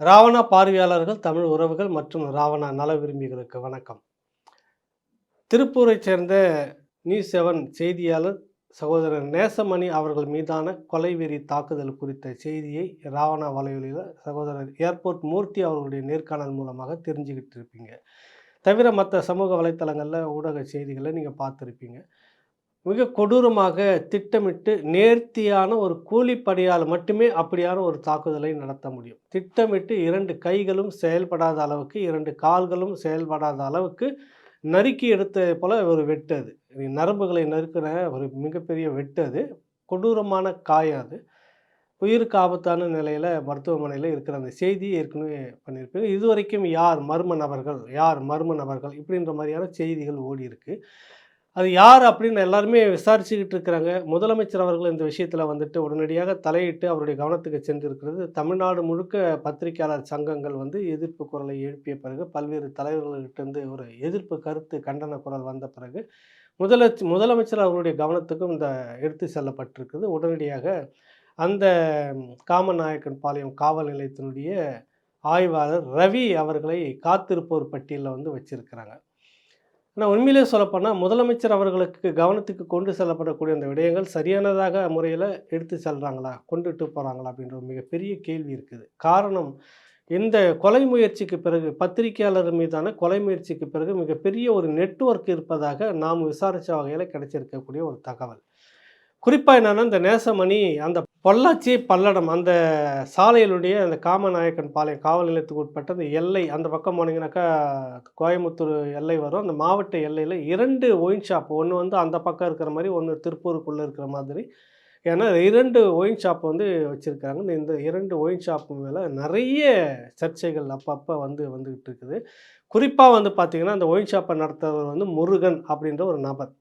ராவணா பார்வையாளர்கள் தமிழ் உறவுகள் மற்றும் ராவணா நல விரும்பிகளுக்கு வணக்கம். திருப்பூரைச் சேர்ந்த நியூஸ் செவன் செய்தியாளர் சகோதரர் நேசமணி அவர்கள் மீதான கொலைவெறி தாக்குதல் குறித்த செய்தியை ராவணா வலையொலியில் சகோதரர் ஏர்போர்ட் மூர்த்தி அவர்களுடைய நேர்காணல் மூலமாக தெரிஞ்சுக்கிட்டு இருப்பீங்க தவிர மற்ற சமூக வலைத்தளங்களில் ஊடக செய்திகளை நீங்கள் பார்த்துருப்பீங்க. மிக கொடூரமாக திட்டமிட்டு நேர்த்தியான ஒரு கூலிப்படையால் மட்டுமே அப்படியான ஒரு தாக்குதலை நடத்த முடியும். திட்டமிட்டு இரண்டு கைகளும் செயல்படாத அளவுக்கு இரண்டு கால்களும் செயல்படாத அளவுக்கு நறுக்கி எடுத்தது போல ஒரு வெட்டு அது. நரம்புகளை நறுக்கிற ஒரு மிகப்பெரிய வெட்டு அது. கொடூரமான காயம் அது. உயிருக்கு ஆபத்தான நிலையில் மருத்துவமனையில் இருக்கிற அந்த செய்தி ஏற்கனவே பண்ணியிருப்பேன். இதுவரைக்கும் யார் மர்ம நபர்கள் யார் மர்ம நபர்கள் இப்படின்ற மாதிரியான செய்திகள் ஓடி இருக்குது அது யார் அப்படின்னு எல்லாருமே விசாரிச்சுக்கிட்டு இருக்கிறாங்க. முதலமைச்சர் அவர்கள் இந்த விஷயத்தில் வந்துட்டு உடனடியாக தலையிட்டு அவருடைய கவனத்துக்கு சென்றிருக்கிறது. தமிழ்நாடு முழுக்க பத்திரிகையாளர் சங்கங்கள் வந்து எதிர்ப்பு குரலை எழுப்பிய பிறகு பல்வேறு தலைவர்கள்கிட்டருந்து ஒரு எதிர்ப்பு கருத்து கண்டன குரல் வந்த பிறகு முதலமைச்ச முதலமைச்சர் அவருடைய கவனத்துக்கும் இந்த எடுத்து செல்லப்பட்டிருக்குது. உடனடியாக அந்த காமநாயக்கன் பாளையம் காவல் நிலையத்தினுடைய ஆய்வாளர் ரவி அவர்களை காத்திருப்போர் பட்டியலில் வந்து வச்சுருக்கிறாங்க. ஆனால் உண்மையிலே சொல்லப்போனால் முதலமைச்சர் அவர்களுக்கு கவனத்துக்கு கொண்டு செல்லப்படக்கூடிய அந்த விடயங்கள் சரியானதாக முறையில் எடுத்து செல்கிறாங்களா கொண்டுட்டு போகிறாங்களா அப்படின்ற ஒரு மிகப்பெரிய கேள்வி இருக்குது. காரணம் இந்த கொலை முயற்சிக்கு பிறகு பத்திரிகையாளர் மீதான கொலை முயற்சிக்கு பிறகு மிகப்பெரிய ஒரு நெட்வொர்க் இருப்பதாக நாம் விசாரித்த வகையில் கிடைச்சிருக்கக்கூடிய ஒரு தகவல். குறிப்பாக என்னென்னா இந்த நேசமணி அந்த பொள்ளாச்சி பல்லடம் அந்த சாலையிலுடைய அந்த காமநாயக்கன் பாளையம் காவல் நிலையத்துக்கு உட்பட்ட அந்த எல்லை அந்த பக்கம் போனீங்கன்னாக்கா கோயம்புத்தூர் எல்லை வரும். அந்த மாவட்ட எல்லையில் இரண்டு ஒயின் ஷாப் ஒன்று வந்து அந்த பக்கம் இருக்கிற மாதிரி ஒன்று திருப்பூருக்குள்ளே இருக்கிற மாதிரி. ஏன்னா இரண்டு ஒயின் ஷாப் வந்து வச்சுருக்காங்க இந்த இந்த இரண்டு ஒயின் ஷாப்பு மேலே நிறைய சர்ச்சைகள் அப்பப்போ வந்து வந்துக்கிட்டு இருக்குது. குறிப்பாக வந்து பார்த்திங்கன்னா அந்த ஒயின் ஷாப்பை நடத்துறவர் வந்து முருகன் அப்படின்ற ஒரு நபர்.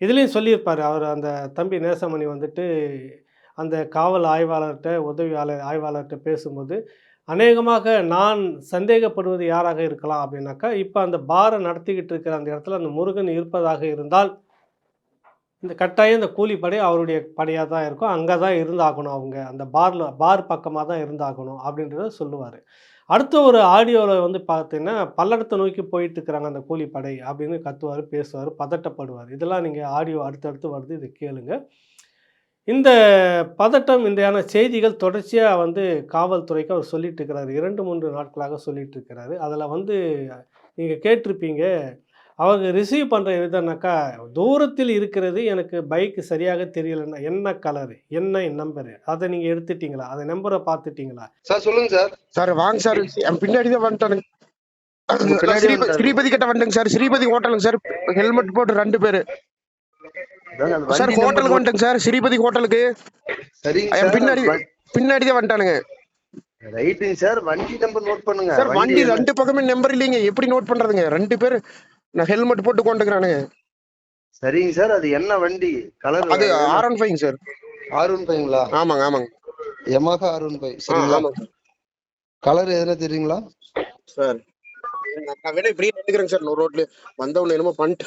இதுலேயும் சொல்லியிருப்பார். அவர் அந்த தம்பி நேசமணி வந்துட்டு அந்த காவல் ஆய்வாளர்கிட்ட உதவியாளர் ஆய்வாளர்கிட்ட பேசும்போது அநேகமாக நான் சந்தேகப்படுவது யாராக இருக்கலாம்? அப்படின்னாக்கா இப்போ அந்த பாரை நடத்திக்கிட்டு இருக்கிற அந்த இடத்துல அந்த முருகன் இருப்பதாக இருந்தால் இந்த கட்டாயம் இந்த கூலிப்படை அவருடைய படையாக தான் இருக்கும். அங்கே தான் இருந்தாகணும் அவங்க. அந்த பாரில் பார் பக்கமாக தான் இருந்தாகணும் அப்படின்றத சொல்லுவார். அடுத்த ஒரு ஆடியோவில் வந்து பார்த்தீங்கன்னா பல்லடத்தை நோக்கி போயிட்டு இருக்கிறாங்க அந்த கூலிப்படை அப்படின்னு கத்துவார் பேசுவார் பதட்டப்படுவார். இதெல்லாம் நீங்கள் ஆடியோ அடுத்தடுத்து வருது இதை கேளுங்க. இந்த பதட்டம் இன்றையான செய்திகள் தொடர்ச்சியாக வந்து காவல்துறைக்கு அவர் சொல்லிட்டு இருக்கிறாரு இரண்டு மூன்று நாட்களாக சொல்லிட்டு இருக்கிறாரு அதில் வந்து நீங்கள் கேட்டிருப்பீங்க அவங்க ரிசீவ் பண்ணுற விதம்னாக்கா தூரத்தில் இருக்கிறது எனக்கு பைக்கு சரியாக தெரியலன்னா என்ன கலரு என்ன நம்பரு அதை நீங்கள் எடுத்துட்டீங்களா? அதை நம்பரை பார்த்துட்டீங்களா? சார் சொல்லுங்க சார். சார் வாங்க சார். என் பின்னாடி தான் வந்துட்டானுங்க. ஸ்ரீபதி கிட்ட வந்துங்க சார். ஸ்ரீபதி ஹோட்டலுங்க சார். ஹெல்மெட் போட்டு ரெண்டு பேரு. சார் வண்டி ஹோட்டலுக்கு வந்துட்டேங்க சார். ஸ்ரீபதி ஹோட்டலுக்கு. பின்னாடி பின்னாடி தான் வந்துட்டானுங்க. ரைட்டுங்க சார். வண்டி நம்பர் நோட் பண்ணுங்க. சார் வண்டி ரெண்டு பக்கமே நம்பர் இல்லைங்க. எப்படி நோட் பண்றதுங்க? ரெண்டு பேர். நான் ஹெல்மெட் போட்டு கொண்டுக்கிறானுங்க சரிங்க சார் அது என்ன வண்டி? கலர் அது R one five sir R one ஃபைவ்ங்களா ஆமாங்க ஆமாங்க. யமஹா ஆர் ஒன் ஃபைவ் சரிங்களா? கலர் எதுனா தெரியுங்களா? சார் நான் வேணா இப்படியே நின்னுக்கிறேங்க சார் ஒரு ரோட்ல வந்தவன என்னமோ பண்ணிட்டு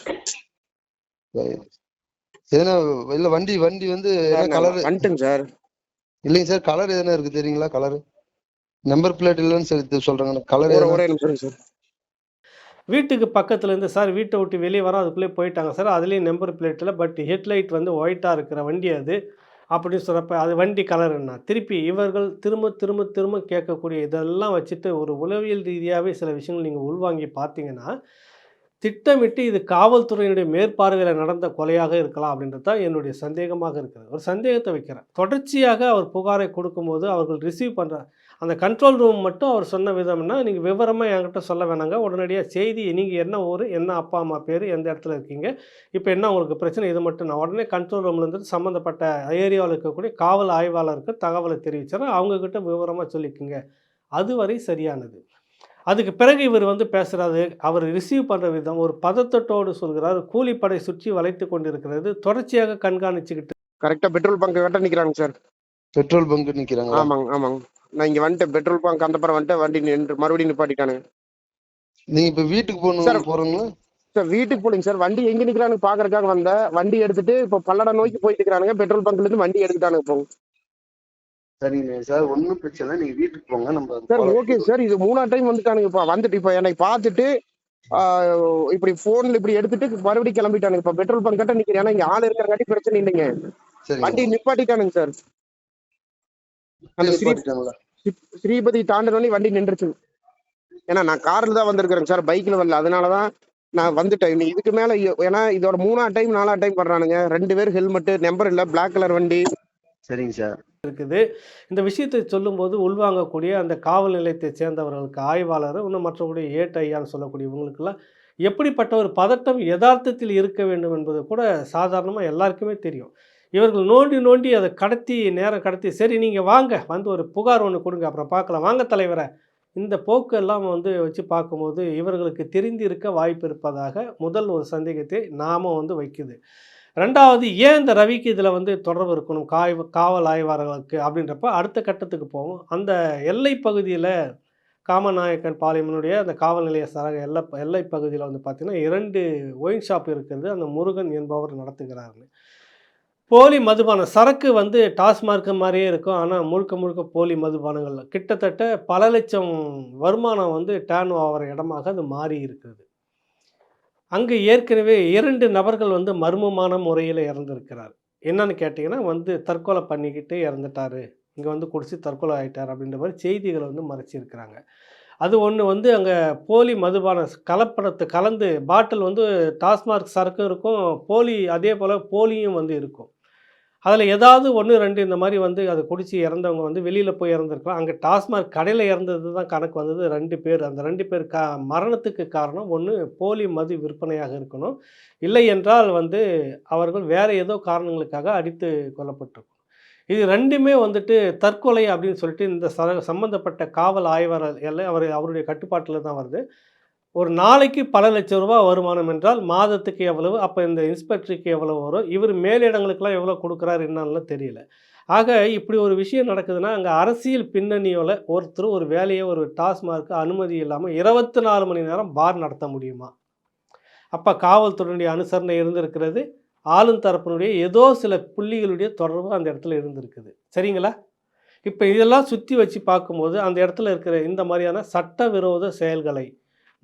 எதுனா இல்ல வண்டி வண்டி வந்து என்ன கலர் வந்துட்டுங்க சார். இல்லைங்க சார் கலர் எதுனா இருக்கு தெரியுங்களா கலர் நம்பர் பிளேட் இல்லைன்னு சொல்லி சொல்றாங்க கலர் ஒரு ஒரே நிமிஷம் சார். வீட்டுக்கு பக்கத்துலேருந்து சார் வீட்டை விட்டு வெளியே வர அதுக்குள்ளே போயிட்டாங்க சார். அதுலேயும் நம்பர் பிளேட்டில் பட் ஹெட்லைட் வந்து ஒயிட்டாக இருக்கிற வண்டி அது. அப்படின்னு சொல்கிறப்ப அது வண்டி கலர் என்ன? திருப்பி இவர்கள் திரும்ப திரும்ப திரும்ப கேட்கக்கூடிய இதெல்லாம் வச்சுட்டு ஒரு உளவியல் ரீதியாகவே சில விஷயங்கள் நீங்கள் உள்வாங்கி பார்த்தீங்கன்னா திட்டமிட்டு இது காவல்துறையினுடைய மேற்பார்வையில் நடந்த கொலையாக இருக்கலாம் அப்படின்றது தான் என்னுடைய சந்தேகமாக இருக்கிறது. ஒரு சந்தேகத்தை வைக்கிறேன். தொடர்ச்சியாக அவர் புகாரை கொடுக்கும்போது அவர்கள் ரிசீவ் பண்ணுற அந்த கண்ட்ரோல் ரூம் மட்டும் அவர் சொன்ன விதம்னா நீங்கள் விவரமாக என்கிட்ட சொல்ல வேணாங்க. உடனடியாக செய்தி நீங்கள் என்ன ஊர் என்ன அப்பா அம்மா பேர் எந்த இடத்துல இருக்கீங்க இப்போ என்ன உங்களுக்கு பிரச்சனை இது மட்டும் நான் உடனே கண்ட்ரோல் ரூம்லேருந்து சம்மந்தப்பட்ட ஏரியாவில் இருக்கக்கூடிய காவல் ஆய்வாளருக்கு தகவலை தெரிவிச்சிடறேன். அவங்கக்கிட்ட விவரமாக சொல்லிக்கோங்க. அதுவரை சரியானது. அதுக்கு பிறகு இவர் வந்து பேசுகிறாரு அவர் ரிசீவ் பண்ணுற விதம் ஒரு பதத்தட்டோடு சொல்கிறார். கூலிப்படை சுற்றி வளைத்து கொண்டிருக்கிறது. தொடர்ச்சியாக கண்காணிச்சுக்கிட்டு கரெக்டா பெட்ரோல் பங்க் கிட்ட நிக்கிறாங்க சார் பெட்ரோல் பங்க் நிக்கிறாங்களா? ஆமாங்க ஆமாங்க. நான் இங்க வந்துட்டேன் பெட்ரோல் பங்க் அந்த பக்கம் வந்துட்டு வண்டி நின்று மறுபடியும் நிப்பாட்டிட்டானுங்க. நீங்க இப்ப வீட்டுக்கு சார். போகணும் போறீங்களா? சார் வீட்டுக்கு போலிங்க சார். வண்டி எங்க நிக்கிறானு பாக்குறதுக்காக வந்தேன். வண்டி எடுத்துட்டு இப்போ பல்லடம் நோக்கி போயிட்டு இருக்கானுங்க பெட்ரோல் பங்க்ல இருந்து வண்டி எடுத்துட்டானுங்க இப்போ. சரிங்க சார் ஒன்றும் பிரச்சனை இல்லை. நீங்க வீட்டுக்கு போங்க நம்ம சார் ஓகே சார். இது மூணாம் டைம் வந்துட்டானுங்க இப்ப. வந்துட்டு இப்ப என்னை பார்த்துட்டு இப்படி போன்ல இப்படி எடுத்துட்டு மறுபடியும் கிளம்பிட்டானுங்க. இப்ப பெட்ரோல் பங்க் கிட்ட நிக்கிறேன். ஏன்னா இங்க ஆள் இருக்கிறங்காட்டி பிரச்சனை இல்லைங்க. வண்டி நிப்பாட்டிட்டானுங்க சார். அந்த? ஸ்ரீபதி தாண்டனோடனே வண்டி நின்றுச்சு. ஏன்னா நான் கார்ல தான் வந்திருக்கிறேன் சார் பைக்ல வரல. அதனாலதான் நான் வந்துட்டேன். இதுக்கு மேல ஏன்னா இதோட மூணா டைம் நாலா டைம் பண்றானுங்க ரெண்டு பேர் ஹெல்மெட் நம்பர் இல்ல பிளாக் கலர் வண்டி. சரிங்க சார். இருக்குது. இந்த விஷயத்தை சொல்லும்போது உள்வாங்கக்கூடிய அந்த காவல் நிலையத்தை சேர்ந்தவர்களுக்கு ஆய்வாளர் இன்னும் மற்றக்கூடிய ஏட் ஐயான்னு சொல்லக்கூடிய இவங்களுக்கெல்லாம் எப்படிப்பட்ட ஒரு பதட்டம் யதார்த்தத்தில் இருக்க வேண்டும் என்பது கூட சாதாரணமாக எல்லாருக்குமே தெரியும். இவர்கள் நோண்டி நோண்டி அதை கடத்தி நேரம் கடத்தி சரி நீங்கள் வாங்க. வந்து ஒரு புகார் ஒன்று கொடுங்க. அப்புறம் பார்க்கலாம். வாங்க தலைவரை. இந்த போக்கு எல்லாம் வந்து வச்சு பார்க்கும்போது இவர்களுக்கு தெரிந்து இருக்க வாய்ப்பு இருப்பதாக முதல் ஒரு சந்தேகத்தை நாம வந்து வைக்குது. ரெண்டாவது ஏன் இந்த ரவிக்கு இதில் வந்து தொடர்பு இருக்கணும்? காய் காவல் ஆய்வாளர்களுக்கு? அப்படின்றப்ப அடுத்த கட்டத்துக்கு போவோம். அந்த எல்லை பகுதியில் காமநாயக்கன் பாளையமனுடைய அந்த காவல் நிலைய சரக எல்லை எல்லை பகுதியில் வந்து பார்த்திங்கன்னா இரண்டு ஒயின் ஷாப் இருக்கிறது. அந்த முருகன் என்பவர் நடத்துகிறாருன்னு போலி மதுபானம் சரக்கு வந்து டாஸ்மார்க் மாதிரியே இருக்கும். ஆனால் முழுக்க முழுக்க போலி மதுபானங்கள் கிட்டத்தட்ட பல லட்சம் வருமானம் வந்து டேன் ஆகிற இடமாக அது மாறி இருக்கிறது. அங்கே ஏற்கனவே இரண்டு நபர்கள் வந்து மர்மமான முறையில் இறந்துருக்கிறார். என்னன்னு கேட்டிங்கன்னா வந்து தற்கொலை பண்ணிக்கிட்டு இறந்துட்டாரு. இங்கே வந்து குடிச்சு தற்கொலை ஆகிட்டார் அப்படின்ற மாதிரி செய்திகளை வந்து மறைச்சிருக்கிறாங்க. அது ஒன்று வந்து அங்கே போலி மதுபான கலப்படத்தை கலந்து பாட்டில் வந்து டாஸ்மார்க் சரக்கும் இருக்கும். போலி அதே போல் போலியும் வந்து இருக்கும். அதில் ஏதாவது ஒன்று ரெண்டு இந்த மாதிரி வந்து அதை குடித்து இறந்தவங்க வந்து வெளியில் போய் இறந்துருக்கலாம். அங்கே டாஸ்மாக் கடையில் இறந்தது தான் கணக்கு வந்தது. ரெண்டு பேர் அந்த ரெண்டு பேர் கா மரணத்துக்கு காரணம் ஒன்று போலி மது விற்பனையாக இருக்கணும். இல்லை என்றால் வந்து அவர்கள் வேறு ஏதோ காரணங்களுக்காக அடித்து கொல்லப்பட்டிருக்கும். இது ரெண்டுமே வந்துட்டு தற்கொலை அப்படின்னு சொல்லிட்டு இந்த ச சம்மந்தப்பட்ட காவல் ஆய்வாளர் எல்லாம் அவர் அவருடைய கட்டுப்பாட்டில் தான் வருது. ஒரு நாளைக்கு பல லட்சம் ரூபாய் வருமானம் என்றால் மாதத்துக்கு எவ்வளவு அப்போ இந்த இன்ஸ்பெக்டருக்கு எவ்வளவு வரும்? இவர் மேலிடங்களுக்கெல்லாம் எவ்வளோ கொடுக்குறாரு என்னன்னு தெரியல. ஆக இப்படி ஒரு விஷயம் நடக்குதுன்னா அங்கே அரசியல் பின்னணியோட ஒருத்தர் ஒரு வேலையை ஒரு டாஸ்மார்க்கு அனுமதி இல்லாமல் இருபத்தி நாலு மணி நேரம் பார் நடத்த முடியுமா? அப்போ காவல்துறையினுடைய அனுசரணை இருந்திருக்கிறது. ஆளும் தரப்பினுடைய ஏதோ சில புள்ளிகளுடைய தொடர்பு அந்த இடத்துல இருந்திருக்குது. சரிங்களா? இப்போ இதெல்லாம் சுற்றி வச்சு பார்க்கும்போது அந்த இடத்துல இருக்கிற இந்த மாதிரியான சட்டவிரோத செயல்களை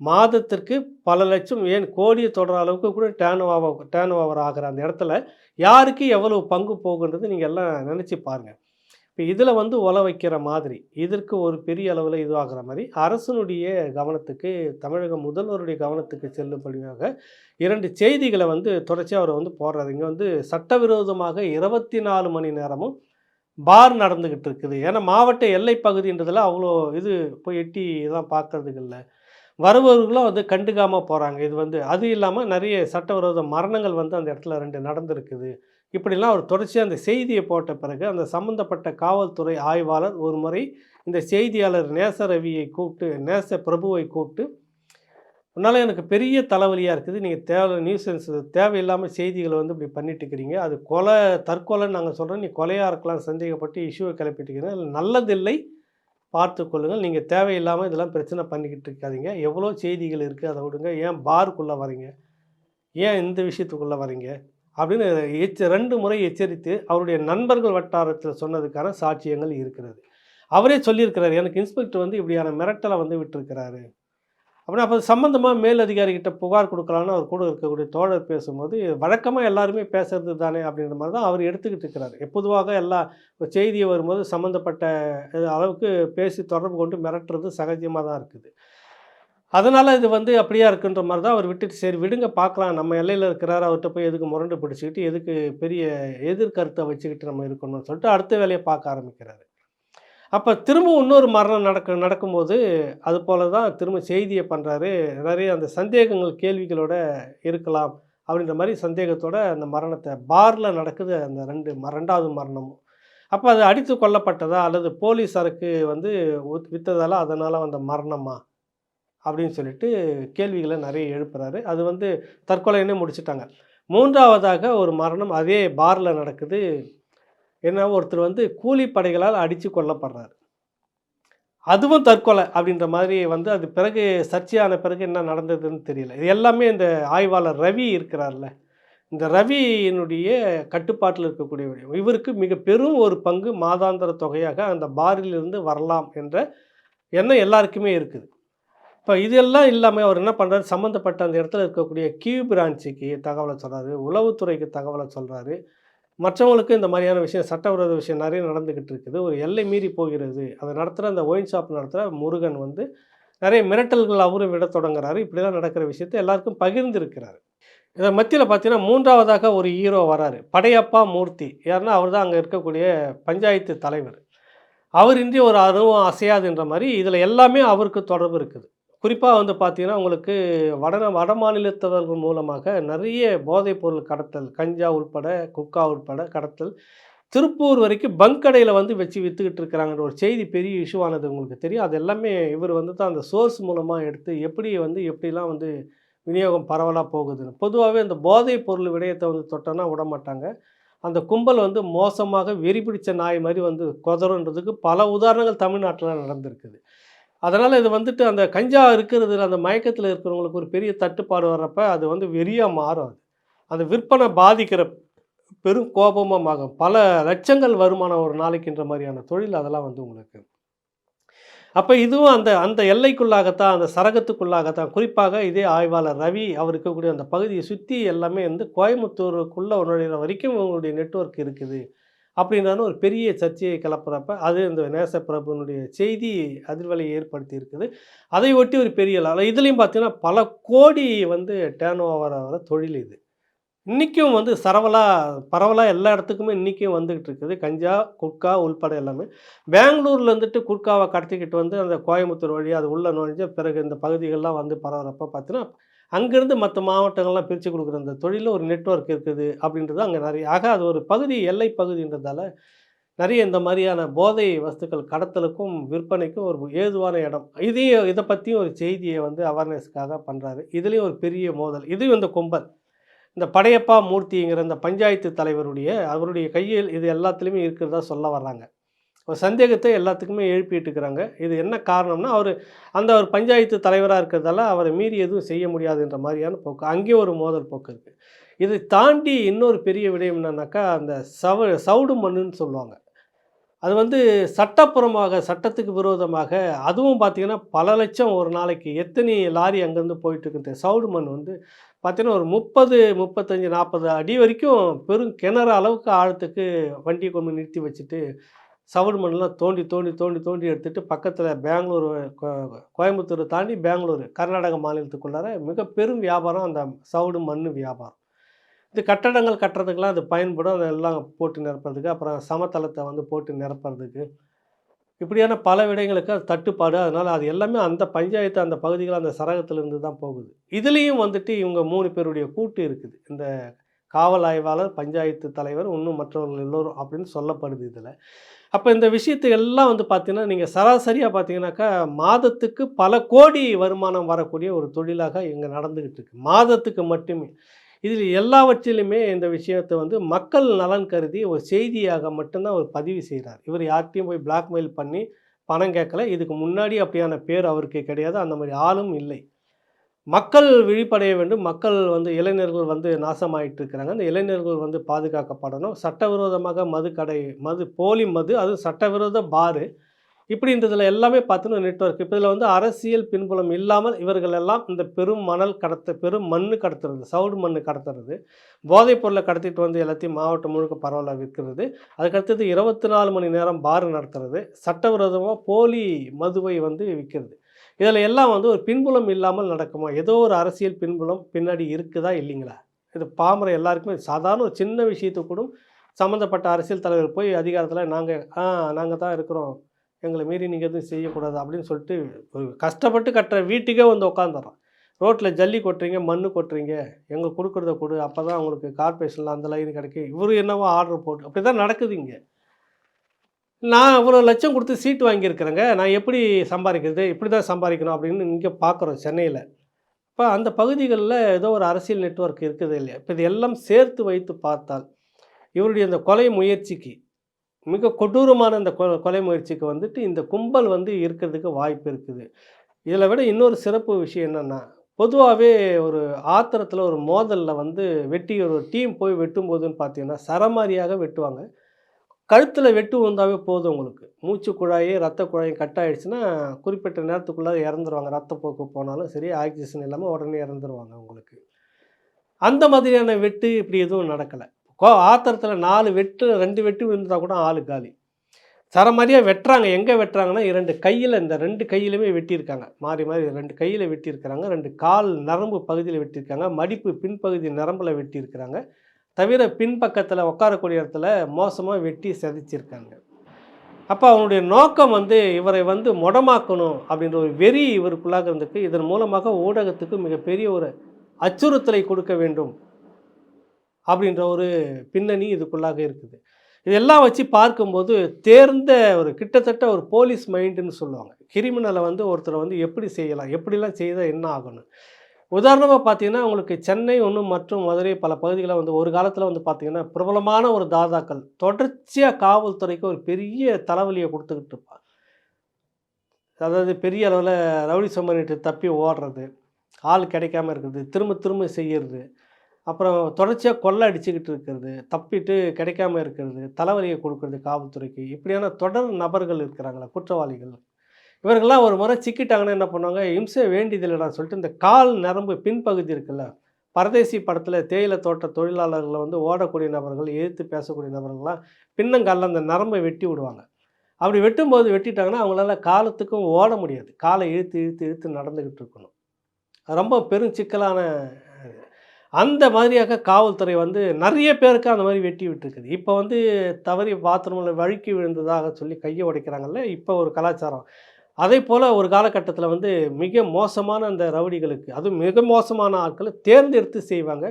மாதத்திற்கு பல லட்சம் ஏன் கோடியை தொடர அளவுக்கு கூட டேர்ன் ஓவர் டேன் ஓவர் ஆகிற அந்த இடத்துல யாருக்கு எவ்வளவு பங்கு போகுன்றது நீங்கள் எல்லாம் நினச்சி பாருங்கள் இப்போ இதில் வந்து உல வைக்கிற மாதிரி இதற்கு ஒரு பெரிய அளவில் இதுவாகிற மாதிரி அரசனுடைய கவனத்துக்கு தமிழக முதல்வருடைய கவனத்துக்கு செல்லும்படியாக இரண்டு செய்திகளை வந்து தொடர்ச்சியாக அவர் வந்து போடுறாரு. இங்கே வந்து சட்டவிரோதமாக இருபத்தி நாலு மணி நேரமும் பார் நடந்துக்கிட்டு இருக்குது. ஏன்னா மாவட்ட எல்லை பகுதின்றதில் அவ்வளோ இது போய் எட்டி இதெல்லாம் பார்க்கறதுக்கு இல்லை. வருபவர்களும் வந்து கண்டுக்காமல் போகிறாங்க இது வந்து அது இல்லாமல் நிறைய சட்டவிரோத மரணங்கள் வந்து அந்த இடத்துல ரெண்டு நடந்திருக்குது. இப்படிலாம் அவர் தொடர்ச்சியாக அந்த செய்தியை போட்ட பிறகு அந்த சம்மந்தப்பட்ட காவல்துறை ஆய்வாளர் ஒரு முறை இந்த செய்தியாளர் நேச ரவியை கூப்பிட்டு நேச பிரபுவை கூப்பிட்டு உன்னால் எனக்கு பெரிய தலைவலியாக இருக்குது. நீங்கள் தேவை நியூசன்ஸ் தேவையில்லாமல் செய்திகளை வந்து இப்படி பண்ணிட்டு இருக்கிறீங்க அது கொலை தற்கொலைன்னு நாங்கள் சொல்கிறோம் நீ கொலையாக இருக்கலாம் சந்தேகப்பட்டு இஷ்யூவை கிளப்பிட்டு இருக்கிறீங்க நல்லதில்லை. பார்த்து கொள்ளுங்கள். நீங்கள் தேவையில்லாமல் இதெல்லாம் பிரச்சனை பண்ணிக்கிட்டு இருக்காதீங்க. எவ்வளோ செய்திகள் இருக்குது அதை விடுங்க. ஏன் பாருக்குள்ளே வரீங்க? ஏன் இந்த விஷயத்துக்குள்ளே வரீங்க? அப்படின்னு எச்ச ரெண்டு முறை எச்சரித்து அவருடைய நண்பர்கள் வட்டாரத்தில் சொன்னதுக்கான சாட்சியங்கள் இருக்கிறது. அவரே சொல்லியிருக்கிறார் எனக்கு இன்ஸ்பெக்டர் வந்து இப்படியான மிரட்டலை வந்து விட்டுருக்கிறாரு. அப்படின்னா அப்போ சம்மந்தமாக மேல் அதிகாரிகிட்ட புகார் கொடுக்கலான்னு அவர் கூட இருக்கக்கூடிய தோழர் பேசும்போது வழக்கமாக எல்லாருமே பேசுறது தானே? அப்படின்ற மாதிரி தான் அவர் எடுத்துக்கிட்டு இருக்கிறார். பொதுவாக எல்லா செய்தியை வரும்போது சம்மந்தப்பட்ட அளவுக்கு பேசி தொடர்பு கொண்டு மிரட்டுறது சகஜமாக தான் இருக்குது. அதனால் இது வந்து அப்படியா இருக்குன்ற மாதிரி தான் அவர் விட்டுட்டு சரி விடுங்க பார்க்கலாம். நம்ம எல்லையில் இருக்கிறார். அவர்கிட்ட போய் எதுக்கு முரண்டு பிடிச்சிக்கிட்டு எதுக்கு பெரிய எதிர்கருத்தை வச்சுக்கிட்டு நம்ம இருக்கணும்னு சொல்லிட்டு அடுத்த வேலையை பார்க்க ஆரம்பிக்கிறாரு. அப்போ திரும்ப இன்னொரு மரணம் நடக்க நடக்கும்போது அது போல தான் திரும்ப செய்தியை பண்ணுறாரு நிறைய அந்த சந்தேகங்கள் கேள்விகளோட இருக்கலாம் அப்படின்ற மாதிரி சந்தேகத்தோட அந்த மரணத்தை பாரில் நடக்குது அந்த ரெண்டு ம ரெண்டாவது மரணமும். அப்போ அது அடித்து கொல்லப்பட்டதா அல்லது போலீஸாருக்கு வந்து உத்- அதனால் வந்த மரணமா அப்படின்னு சொல்லிட்டு கேள்விகளை நிறைய எழுப்புறாரு. அது வந்து தற்கொலைன்னே முடிச்சுட்டாங்க. மூன்றாவதாக ஒரு மரணம் அதே பாரில் நடக்குது. என்ன ஒருத்தர் வந்து கூலிப்படைகளால் அடித்து கொல்லப்படுறாரு. அதுவும் தற்கொலை அப்படின்ற மாதிரி வந்து அது பிறகு சர்ச்சையான பிறகு என்ன நடந்ததுன்னு தெரியல. இது எல்லாமே இந்த ஆய்வாளர் ரவி இருக்கிறார்ல. இந்த ரவியினுடைய கட்டுப்பாட்டில் இருக்கக்கூடிய இவருக்கு மிக பெரும் ஒரு பங்கு மாதாந்திர தொகையாக அந்த பாரிலிருந்து வரலாம் என்ற எண்ணம் எல்லாருக்குமே இருக்குது. இப்போ இதெல்லாம் இல்லாமல் அவர் என்ன பண்ணுறாரு சம்மந்தப்பட்ட அந்த இடத்துல இருக்கக்கூடிய கியூ பிரான்ச்சுக்கு தகவலை சொல்கிறாரு உளவுத்துறைக்கு தகவலை சொல்கிறாரு மற்றவங்களுக்கு இந்த மாதிரியான விஷயம் சட்டவிரோத விஷயம் நிறைய நடந்துக்கிட்டு இருக்குது. ஒரு எல்லை மீறி போகிறது. அதை நடத்துகிற அந்த ஒயின் ஷாப் நடத்துகிற முருகன் வந்து நிறைய மிரட்டல்கள் அவரும் விட தொடங்குறாரு. இப்படிலாம் நடக்கிற விஷயத்தை எல்லாருக்கும் பகிர்ந்திருக்கிறாரு. இதை மத்தியில் பார்த்தீங்கன்னா மூன்றாவதாக ஒரு ஹீரோ வராரு. படையப்பா மூர்த்தி. யாருன்னா அவர் தான் அங்கே இருக்கக்கூடிய பஞ்சாயத்து தலைவர். அவர் இன்றி ஒரு அருவம் அசையாதுன்ற மாதிரி இதில் எல்லாமே அவருக்கு தொடர்பு இருக்குது. குறிப்பாக வந்து பார்த்தீங்கன்னா உங்களுக்கு வட வட மாநிலத்தவர்கள் மூலமாக நிறைய போதைப் பொருள் கடத்தல் கஞ்சா உட்பட குக்கா உட்பட கடத்தல் திருப்பூர் வரைக்கும் பங்க் கடையில் வந்து வச்சு விற்றுக்கிட்டு இருக்கிறாங்கன்ற ஒரு செய்தி பெரிய இஷ்யூ ஆனது உங்களுக்கு தெரியும். அது எல்லாமே இவர் வந்து தான் அந்த சோர்ஸ் மூலமாக எடுத்து எப்படி வந்து எப்படிலாம் வந்து விநியோகம் பரவலாக போகுதுன்னு. பொதுவாகவே அந்த போதைப் பொருள் விடயத்தை வந்து தொட்டோன்னா விட மாட்டாங்க. அந்த கும்பல் வந்து மோசமாக வெறி பிடிச்ச நாய் மாதிரி வந்து கொதறன்றதுக்கு பல உதாரணங்கள் தமிழ்நாட்டில் நடந்திருக்குது. அதனால் இது வந்துட்டு அந்த கஞ்சா இருக்கிறது அந்த மயக்கத்தில் இருக்கிறவங்களுக்கு ஒரு பெரிய தட்டுப்பாடு வர்றப்ப அது வந்து வெறியாக மாறும் அது. அந்த விற்பனை பாதிக்கிற பெரும் கோபமாகும். பல லட்சங்கள் வருமானம் ஒரு நாளைக்குன்ற மாதிரியான தொழில் அதெல்லாம் வந்து உங்களுக்கு. அப்போ இதுவும் அந்த அந்த எல்லைக்குள்ளாகத்தான் அந்த சரகத்துக்குள்ளாகத்தான். குறிப்பாக இதே ஆய்வாளர் ரவி அவர் இருக்கக்கூடிய அந்த பகுதியை சுற்றி எல்லாமே வந்து கோயம்புத்தூருக்குள்ளே நுழையிற வரைக்கும் உங்களுடைய நெட்வொர்க் இருக்குது. அப்படின்னாலும் ஒரு பெரிய சர்ச்சையை கிளப்புறப்ப அது இந்த நேசப்பிரபுனுடைய செய்தி அதிர்வலையை ஏற்படுத்தி இருக்குது அதை ஒட்டி ஒரு பெரிய அளவு இதுலேயும் பார்த்தீங்கன்னா பல கோடி வந்து டேர்ன் ஓவர் ஆகிற தொழில் இது. இன்றைக்கும் வந்து சரவலாக பரவலாக எல்லா இடத்துக்குமே இன்றைக்கும் வந்துக்கிட்டு இருக்குது. கஞ்சா குட்கா உள்பட எல்லாமே. பெங்களூர்ல இருந்துட்டு குட்காவை கடத்திக்கிட்டு வந்து அந்த கோயம்புத்தூர் வழி அது உள்ளே நுழைஞ்ச பிறகு இந்த பகுதிகள்லாம் வந்து பரவுறப்ப பார்த்தீங்கன்னா அங்கேருந்து மற்ற மாவட்டங்கள்லாம் பிரித்து கொடுக்குற அந்த தொழிலில் ஒரு நெட்வொர்க் இருக்குது அப்படின்றது அங்கே நிறைய ஆக அது ஒரு பகுதி எல்லை பகுதின்றதால நிறைய இந்த மாதிரியான போதை வஸ்துக்கள் கடத்தலுக்கும் விற்பனைக்கும் ஒரு ஏதுவான இடம். இதையும் இதை பற்றியும் ஒரு செய்தியை வந்து அவேர்னஸ்க்காக பண்ணுறாரு இதுலேயும் ஒரு பெரிய மோதல். இதுவும் இந்த கும்பல். இந்த படையப்பா மூர்த்திங்கிற இந்த பஞ்சாயத்து தலைவருடைய அவருடைய கையில் இது எல்லாத்துலேயுமே இருக்கிறதா சொல்ல வர்றாங்க. ஒரு சந்தேகத்தை எல்லாத்துக்குமே எழுப்பிட்டு இருக்கிறாங்க இது என்ன காரணம்னா அவர் அந்த ஒரு பஞ்சாயத்து தலைவராக இருக்கிறதால அவரை மீறி எதுவும் செய்ய முடியாதுன்ற மாதிரியான போக்கு. அங்கேயும் ஒரு மோதல் போக்கு இருக்குது இதை தாண்டி இன்னொரு பெரிய விடயம் என்னன்னாக்கா அந்த சவ சவுடு மண்ணுன்னு சொல்லுவாங்க. அது வந்து சட்டப்புறமாக சட்டத்துக்கு விரோதமாக அதுவும் பார்த்திங்கன்னா பல லட்சம் ஒரு நாளைக்கு எத்தனை லாரி அங்கேருந்து போயிட்டுருக்கு சவுடு மண் வந்து பார்த்திங்கன்னா ஒரு முப்பது முப்பத்தஞ்சு நாற்பது அடி வரைக்கும் பெரும் கிணறு அளவுக்கு ஆழத்துக்கு வண்டியை கொண்டு நிறுத்தி வச்சுட்டு சவுடு மண்ணெலாம் தோண்டி தோண்டி தோண்டி தோண்டி எடுத்துகிட்டு பக்கத்தில் பெங்களூர் கோ- கோயம்புத்தூர் தாண்டி பெங்களூர் கர்நாடக மாநிலத்துக்குள்ளார மிக பெரும் வியாபாரம் அந்த சவுடு மண் வியாபாரம். இது கட்டடங்கள் கட்டுறதுக்கெலாம் அது பயன்படும். அதெல்லாம் போட்டு நிரப்புறதுக்கு அப்புறம் சமதளத்தை வந்து போட்டு நிரப்புறதுக்கு. இப்படியான பல விடயங்களுக்கு அது தட்டுப்பாடு. அதனால் அது எல்லாமே அந்த பஞ்சாயத்து அந்த பகுதிகள் அந்த சரகத்திலிருந்து தான் போகுது. இதுலேயும் வந்துட்டு இவங்க மூணு பேருடைய கூட்டு இருக்குது. இந்த காவல் ஆய்வாளர் பஞ்சாயத்து தலைவர் இன்னும் மற்றவர்கள் எல்லோரும் அப்படின்னு சொல்லப்படுது இதில். அப்போ இந்த விஷயத்தை எல்லாம் வந்து பார்த்தீங்கன்னா நீங்கள் சராசரியாக பார்த்தீங்கன்னாக்கா மாதத்துக்கு பல கோடி வருமானம் வரக்கூடிய ஒரு தொழிலாக இங்கே நடந்துக்கிட்டு இருக்கு. மாதத்துக்கு மட்டுமே. இதில் எல்லாவற்றிலுமே இந்த விஷயத்தை வந்து மக்கள் நலன் கருதி ஒரு செய்தியாக மட்டும்தான் அவர் பதிவு செய்கிறார் இவர் யார்கிட்டையும் போய் பிளாக்மெயில் பண்ணி பணம் கேட்கல. இதுக்கு முன்னாடி அப்படியான பேர் அவருக்கு கிடையாது. அந்த மாதிரி ஆளும் இல்லை. மக்கள் விழிப்படைய வேண்டும். மக்கள் வந்து இளைஞர்கள் வந்து நாசமாயிட்டு இருக்கிறாங்க அந்த இளைஞர்கள் வந்து பாதுகாக்கப்படணும். சட்டவிரோதமாக மது கடை மது போலி மது அது சட்டவிரோத பாரு. இப்படின்றதுல எல்லாமே பார்த்தீங்கன்னா நெட்வொர்க் இப்போ இதில் வந்து அரசியல் பின்புலம் இல்லாமல் இவர்கள் எல்லாம் இந்த பெரும் மணல் கடத்த பெரும் மண் கடத்துறது சவுடு மண் கடத்துறது போதைப் பொருளை கடத்திட்டு வந்து எல்லாத்தையும் மாவட்டம் முழுக்க பரவாயில்ல விற்கிறது. அதுக்கடுத்தது இருபத்தி நாலு மணி நேரம் பார் நடத்துறது. சட்டவிரோதமாக போலி மதுவை வந்து விற்கிறது. இதில் எல்லாம் வந்து ஒரு பின்புலம் இல்லாமல் நடக்குமா? ஏதோ ஒரு அரசியல் பின்புலம் பின்னாடி இருக்குதா இல்லைங்களா? இது பாமர எல்லாருக்குமே சாதாரண ஒரு சின்ன விஷயத்துக்கு கூட சம்மந்தப்பட்ட அரசியல் தலைவர் போய் அதிகாரத்தில் நாங்கள் ஆ நாங்கள் தான் இருக்கிறோம். எங்களை மீறி நீங்கள் எதுவும் செய்யக்கூடாது அப்படின்னு சொல்லிட்டு ஒரு கஷ்டப்பட்டு கட்டுற வீட்டுக்கே வந்து உட்காந்துறோம் ரோட்டில் ஜல்லி கொட்டுறீங்க மண்ணு கொட்டுறீங்க. எங்களுக்கு கொடுக்குறத கொடு. அப்போ தான் உங்களுக்கு கார்பரேஷனில் அந்த லைன் கிடைக்கும். இவர் என்னவோ ஆர்டர் போட்டு அப்படி தான் நடக்குது இங்கே. நான் இவ்வளோ லட்சம் கொடுத்து சீட் வாங்கியிருக்கிறேங்க. நான் எப்படி சம்பாதிக்கிறது? இப்படி தான் சம்பாதிக்கணும் அப்படின்னு இங்கே பார்க்குறோம் சென்னையில். இப்போ அந்த பகுதிகளில் ஏதோ ஒரு அரசியல் நெட்வொர்க் இருக்குது இல்லையா? இப்போ இது எல்லாம் சேர்த்து வைத்து பார்த்தால் இவருடைய இந்த கொலை முயற்சிக்கு மிக கொடூரமான இந்த கொ கொலை முயற்சிக்கு வந்துட்டு இந்த கும்பல் வந்து இருக்கிறதுக்கு வாய்ப்பு இருக்குது. இதில் விட இன்னொரு சிறப்பு விஷயம் என்னென்னா பொதுவாகவே ஒரு ஆத்திரத்தில் ஒரு மோதலில் வந்து வெட்டி ஒரு டீம் போய் வெட்டும் போதுன்னு பார்த்தீங்கன்னா சரமாரியாக வெட்டுவாங்க. கழுத்தில் வெட்டு வந்தாவே போதும் உங்களுக்கு. மூச்சு குழாயே ரத்த குழாயும் கட் ஆகிடுச்சுன்னா குறிப்பிட்ட நேரத்துக்குள்ளே இறந்துருவாங்க. ரத்தப்போக்கு போனாலும் சரி ஆக்சிஜன் இல்லாமல் உடனே இறந்துருவாங்க உங்களுக்கு. அந்த மாதிரியான வெட்டு இப்படி எதுவும் நடக்கலை. கோ ஆத்திரத்தில் நாலு வெட்டு ரெண்டு வெட்டு விழுந்தால் கூட ஆளு காலி. சரமாரியாக வெட்டுறாங்க. எங்கே வெட்டுறாங்கன்னா இரண்டு கையில் இந்த ரெண்டு கையிலுமே வெட்டியிருக்காங்க. மாறி மாறி ரெண்டு கையில் வெட்டியிருக்கிறாங்க. ரெண்டு கால் நரம்பு பகுதியில் வெட்டியிருக்காங்க. மடிப்பு பின்பகுதி நரம்பில் வெட்டியிருக்கிறாங்க. தவிர பின்பக்கத்தில் உட்காரக்கூடிய இடத்துல மோசமாக வெட்டி செதைச்சிருக்காங்க அப்போ அவனுடைய நோக்கம் வந்து இவரை வந்து முடமாக்கணும் அப்படின்ற ஒரு வெறி இவருக்குள்ளாக இருந்திருக்கு. இதன் மூலமாக ஊடகத்துக்கு மிகப்பெரிய ஒரு அச்சுறுத்தலை கொடுக்க வேண்டும் அப்படின்ற ஒரு பின்னணி இதுக்குள்ளாக இருக்குது. இதெல்லாம் வச்சு பார்க்கும்போது தேர்ந்த ஒரு கிட்டத்தட்ட ஒரு போலீஸ் மைண்டுன்னு சொல்லுவாங்க. கிரிமினலை வந்து ஒருத்தரை வந்து எப்படி செய்யலாம் எப்படிலாம் செய்தால் என்ன ஆகணும் உதாரணமாக பார்த்தீங்கன்னா உங்களுக்கு சென்னை ஒன்று மற்றும் மதுரை பல பகுதிகளில் வந்து ஒரு காலத்தில் வந்து பார்த்தீங்கன்னா பிரபலமான ஒரு தாதாக்கள் தொடர்ச்சியாக காவல்துறைக்கு ஒரு பெரிய தலைவலியை கொடுத்துக்கிட்டு இருப்பாங்க அதாவது பெரிய அளவில் ரவுடி சம்பனிட்டு தப்பி ஓடுறது ஆள் கிடைக்காம இருக்கிறது திரும்ப திரும்ப செய்யறது அப்புறம் தொடர்ச்சியாக கொள்ளை அடிச்சுக்கிட்டு இருக்கிறது தப்பிட்டு கிடைக்காம இருக்கிறது தலைவலியை கொடுக்கறது காவல்துறைக்கு. இப்படியான தொடர் நபர்கள் இருக்கிறாங்களா குற்றவாளிகள். இவர்கள்லாம் ஒரு முறை சிக்கிட்டாங்கன்னா என்ன பண்ணுவாங்க? இம்சை வேண்டியதில்லைடா சொல்லிட்டு இந்த கால் நரம்பு பின்பகுதி இருக்குல்ல பரதேசி படத்தில் தேயிலை தோட்ட தொழிலாளர்களை வந்து ஓடக்கூடிய நபர்கள் எதிர்த்து பேசக்கூடிய நபர்கள்லாம் பின்னங்காலில் அந்த நரம்பை வெட்டி விடுவாங்க. அப்படி வெட்டும்போது வெட்டிட்டாங்கன்னா அவங்களால காலத்துக்கும் ஓட முடியாது. காலை இழுத்து இழுத்து இழுத்து நடந்துக்கிட்டு இருக்கணும். ரொம்ப பெரும் சிக்கலான அந்த மாதிரியாக காவல்துறை வந்து நிறைய பேருக்கு அந்த மாதிரி வெட்டி விட்டுருக்குது. இப்போ வந்து தவறி பாத்ரூமில் வழுக்கி விழுந்ததாக சொல்லி கையை உடைக்கிறாங்கல்ல இப்போ ஒரு கலாச்சாரம். அதே போல் ஒரு காலகட்டத்தில் வந்து மிக மோசமான அந்த ரவுடிகளுக்கு அதுவும் மிக மோசமான ஆட்களை தேர்ந்தெடுத்து செய்வாங்க.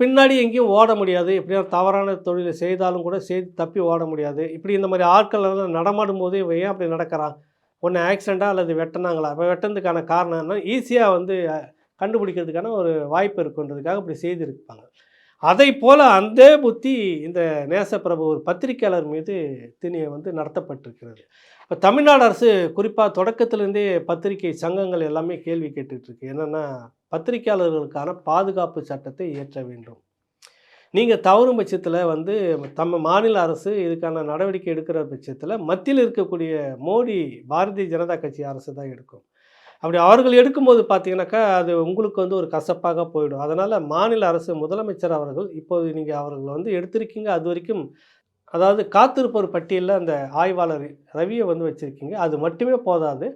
பின்னாடி எங்கேயும் ஓட முடியாது. எப்படியா தவறான தொழிலை செய்தாலும் கூட செய்து தப்பி ஓட முடியாது. இப்படி இந்த மாதிரி ஆட்கள் எல்லாம் நடமாடும் போது ஏன் அப்படி நடக்கிறான் ஒன்று ஆக்சிடெண்ட்டாக அல்லது வெட்டினாங்களா? இப்போ வெட்டினதுக்கான காரணம் என்ன? ஈஸியாக வந்து கண்டுபிடிக்கிறதுக்கான ஒரு வாய்ப்பு இருக்குன்றதுக்காக இப்படி செய்திருப்பாங்க. அதை போல் அந்த புத்தி இந்த நேசப்பிரபு ஒரு பத்திரிக்கையாளர் மீது திணிய வந்து நடத்தப்பட்டிருக்கிறது. இப்போ தமிழ்நாடு அரசு குறிப்பாக தொடக்கத்திலேருந்தே பத்திரிகை சங்கங்கள் எல்லாமே கேள்வி கேட்டுட்ருக்கு. என்னென்னா பத்திரிக்கையாளர்களுக்கான பாதுகாப்பு சட்டத்தை இயற்ற வேண்டும். நீங்கள் தவறும் பட்சத்தில் வந்து தம்ம மாநில அரசு இதுக்கான நடவடிக்கை எடுக்கிற பட்சத்தில் மத்தியில் இருக்கக்கூடிய மோடி பாரதிய ஜனதா கட்சி அரசு தான் எடுக்கும். அப்படி அவர்கள் எடுக்கும்போது பார்த்தீங்கன்னாக்கா அது உங்களுக்கு வந்து ஒரு கசப்பாக போயிடும். அதனால் மாநில அரசு முதலமைச்சர் அவர்கள் இப்போது நீங்கள் அவர்கள் வந்து எடுத்திருக்கீங்க. அது வரைக்கும் அதாவது காத்திருப்போர் பட்டியலில் அந்த ஆய்வாளர் ரவியை வந்து வச்சுருக்கீங்க. அது மட்டுமே போதாது.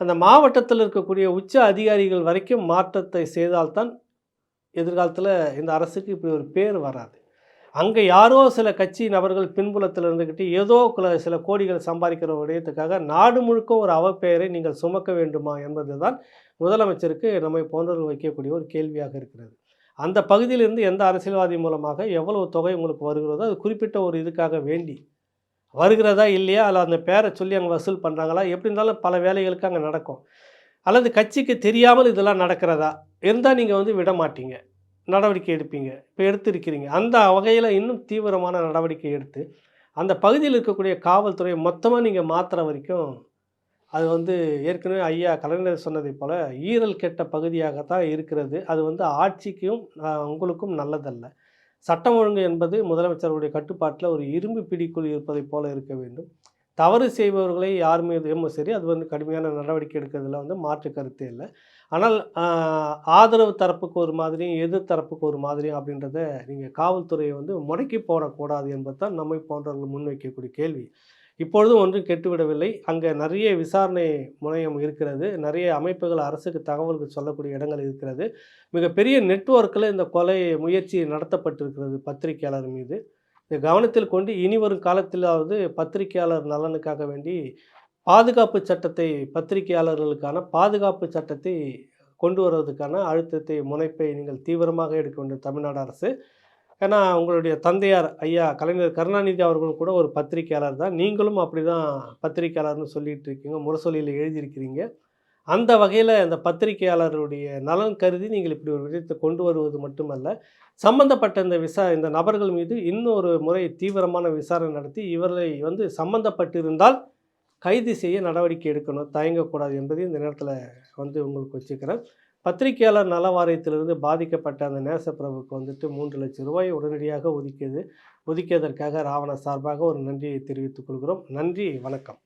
அந்த மாவட்டத்தில் இருக்கக்கூடிய உச்ச அதிகாரிகள் வரைக்கும் மாற்றத்தை செய்தால்தான் எதிர்காலத்தில் இந்த அரசுக்கு இப்படி ஒரு பேர் வராது. அங்கே யாரோ சில கட்சி நபர்கள் பின்புலத்தில் இருந்துக்கிட்டு ஏதோ குல- சில கோடிகள் சம்பாதிக்கிற விடயத்துக்காக நாடு முழுக்க ஒரு அவப்பெயரை நீங்கள் சுமக்க வேண்டுமா என்பது தான் முதலமைச்சருக்கு நம்மை போன்றவர்கள் வைக்கக்கூடிய ஒரு கேள்வியாக இருக்கிறது. அந்த பகுதியிலிருந்து எந்த அரசியல்வாதி மூலமாக எவ்வளவு தொகை உங்களுக்கு வருகிறதோ அது குறிப்பிட்ட ஒரு இதுக்காக வேண்டி வருகிறதா இல்லையா? அல்ல அந்த பேரை சொல்லி அங்கே வசூல் பண்ணுறாங்களா எப்படி இருந்தாலும் பல வேலைகளுக்கு அங்கே நடக்கும். அல்லது கட்சிக்கு தெரியாமல் இதெல்லாம் நடக்கிறதா? இருந்தால் நீங்கள் வந்து விட மாட்டீங்க. நடவடிக்கை எடுப்பீங்க. இப்போ எடுத்திருக்கிறீங்க. அந்த வகையில் இன்னும் தீவிரமான நடவடிக்கை எடுத்து அந்த பகுதியில் இருக்கக்கூடிய காவல்துறையை மொத்தமாக நீங்கள் மாற்றுற வரைக்கும் அது வந்து ஏற்கனவே ஐயா கலைஞர் சொன்னதை போல் ஈரல் கெட்ட பகுதியாகத்தான் இருக்கிறது. அது வந்து ஆட்சிக்கும் உங்களுக்கும் நல்லதல்ல. சட்டம் ஒழுங்கு என்பது முதலமைச்சருடைய கட்டுப்பாட்டில் ஒரு இரும்பு பிடிக்குள் இருப்பதைப் போல இருக்க வேண்டும். தவறு செய்பவர்களை யார் மீதும் சரி அது வந்து கடுமையான நடவடிக்கை எடுக்கிறதுல வந்து மாற்று கருத்தே இல்லை. ஆனால் ஆதரவு தரப்புக்கு ஒரு மாதிரியும் எதிர் தரப்புக்கு ஒரு மாதிரியும் அப்படின்றத நீங்கள் காவல்துறையை வந்து முடக்கி போடக்கூடாது என்பது தான் நம்மை போன்றவர்கள் முன்வைக்கக்கூடிய கேள்வி. இப்பொழுதும் ஒன்றும் கெட்டுவிடவில்லை. அங்கே நிறைய விசாரணை முனையம் இருக்கிறது. நிறைய அமைப்புகள் அரசுக்கு தகவல்கள் சொல்லக்கூடிய இடங்கள் இருக்கிறது. மிகப்பெரிய நெட்வொர்க்கில் இந்த கொலை முயற்சி நடத்தப்பட்டிருக்கிறது பத்திரிகையாளர் மீது. இதை கவனத்தில் கொண்டு இனி வரும் காலத்திலாவது பத்திரிகையாளர் நலனுக்காக வேண்டி பாதுகாப்பு சட்டத்தை பத்திரிகையாளர்களுக்கான பாதுகாப்பு சட்டத்தை கொண்டு வருவதற்கான அழுத்தத்தை முனைப்பை நீங்கள் தீவிரமாக எடுக்க வேண்டும் தமிழ்நாடு அரசு. ஏன்னா உங்களுடைய தந்தையார் ஐயா கலைஞர் கருணாநிதி அவர்களும் கூட ஒரு பத்திரிகையாளர் தான். நீங்களும் அப்படி தான் பத்திரிகையாளர்னு சொல்லிட்டு இருக்கீங்க முரசொலியில் எழுதியிருக்கிறீங்க. அந்த வகையில் அந்த பத்திரிகையாளருடைய நலன் கருதி நீங்கள் இப்படி ஒரு விஷயத்தை கொண்டு வருவது மட்டுமல்ல சம்பந்தப்பட்ட இந்த விசா இந்த நபர்கள் மீது இன்னொரு முறை தீவிரமான விசாரணை நடத்தி இவர்களை வந்து சம்பந்தப்பட்டிருந்தால் கைது செய்ய நடவடிக்கை எடுக்கணும் தயங்கக்கூடாது என்பதையும் இந்த நேரத்தில் வந்து உங்களுக்கு வச்சுக்கிறேன். பத்திரிகையாளர் நல வாரியத்திலிருந்து பாதிக்கப்பட்ட அந்த நேசப்பிரபுக்கு வந்துட்டு மூன்று லட்சம் ரூபாய் உடனடியாக ஒதுக்கியது ஒதுக்கியதற்காக ராவண சார்பாக ஒரு நன்றியை தெரிவித்துக் கொள்கிறோம். நன்றி வணக்கம்.